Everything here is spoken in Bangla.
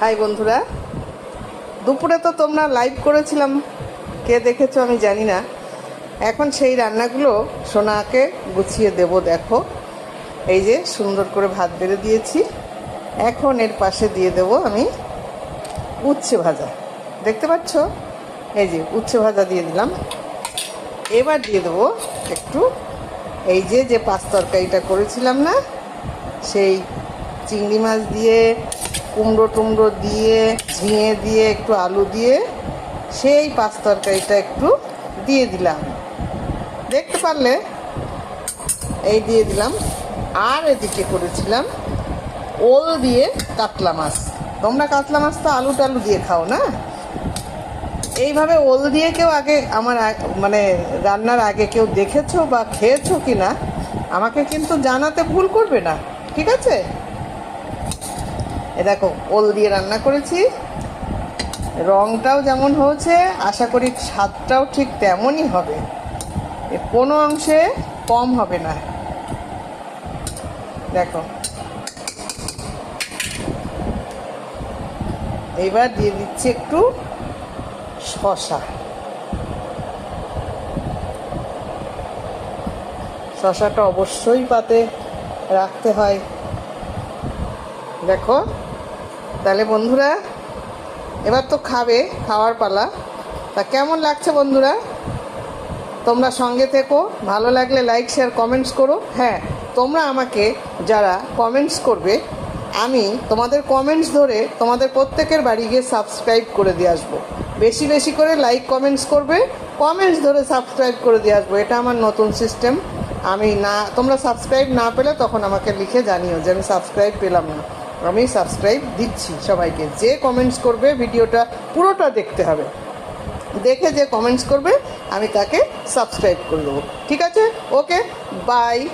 হাই বন্ধুরা। দুপুরে তো তোমরা লাইভ করেছিলাম। কে দেখেছ আমি জানি না। এখন সেই রান্নাগুলো সোনাকে গুছিয়ে দেব, দেখো। এই যে সুন্দর করে ভাত বেড়ে দিয়েছি। এখন এর পাশে দিয়ে দেব আমি উচ্ছে ভাজা। দেখতে পাচ্ছ? এই যে উচ্ছে ভাজা দিয়ে দিলাম। এবার দিয়ে দেবো একটু এই যে যে পাঁচ তরকারিটা করেছিলাম না, সেই চিংড়ি মাছ দিয়ে কুমড়ো টুমড়ো দিয়ে, ঝিঙে দিয়ে, একটু আলু দিয়ে, সেই পাঁচ তরকারিটা একটু দিয়ে দিলাম। দেখতে পারলে? এই দিয়ে দিলাম। আর এদিকে করেছিলাম ওল দিয়ে কাতলা মাছ। তোমরা কাতলা মাছ তো আলু টালু দিয়ে খাও না? এইভাবে ওল দিয়ে কেউ আগে আমার মানে রান্নার আগে কেউ দেখেছ বা খেয়েছো কি না আমাকে কিন্তু জানাতে ভুল করবে না। ঠিক আছে? এ দেখো, ওল দিয়ে রান্না করেছি। রংটাও যেমন হয়েছে, আশা করি স্বাদটাও ঠিক তেমনই হবে। কোনো অংশে কম হবে না। দেখো। এইবার দিয়ে দিচ্ছি একটু শশা শশাটা অবশ্যই পাতে রাখতে হয়। দেখো। তাহলে বন্ধুরা, এবার তো খাবে, খাওয়ার পালা। তা কেমন লাগছে বন্ধুরা? তোমরা সঙ্গে থেকো, ভালো লাগলে লাইক শেয়ার কমেন্টস করো। হ্যাঁ তোমরা আমাকে যারা কমেন্টস করবে, আমি তোমাদের কমেন্টস ধরে তোমাদের প্রত্যেকের বাড়ি গিয়ে সাবস্ক্রাইব করে দিয়ে আসব। বেশি বেশি করে লাইক কমেন্টস করবে কমেন্টস ধরে সাবস্ক্রাইব করে দিয়ে আসব। এটা আমার নতুন সিস্টেম আমি না, তোমরা সাবস্ক্রাইব না পেলে তখন আমাকে লিখে জানিও যে আমি সাবস্ক্রাইব পেলাম না। আমি সাবস্ক্রাইব দিচ্ছি সবাইকে। যে কমেন্টস করবে, ভিডিওটা পুরোটা দেখতে হবে। দেখে যে কমেন্টস করবে, আমি তাকে সাবস্ক্রাইব করে দেবো। ঠিক আছে? Okay bye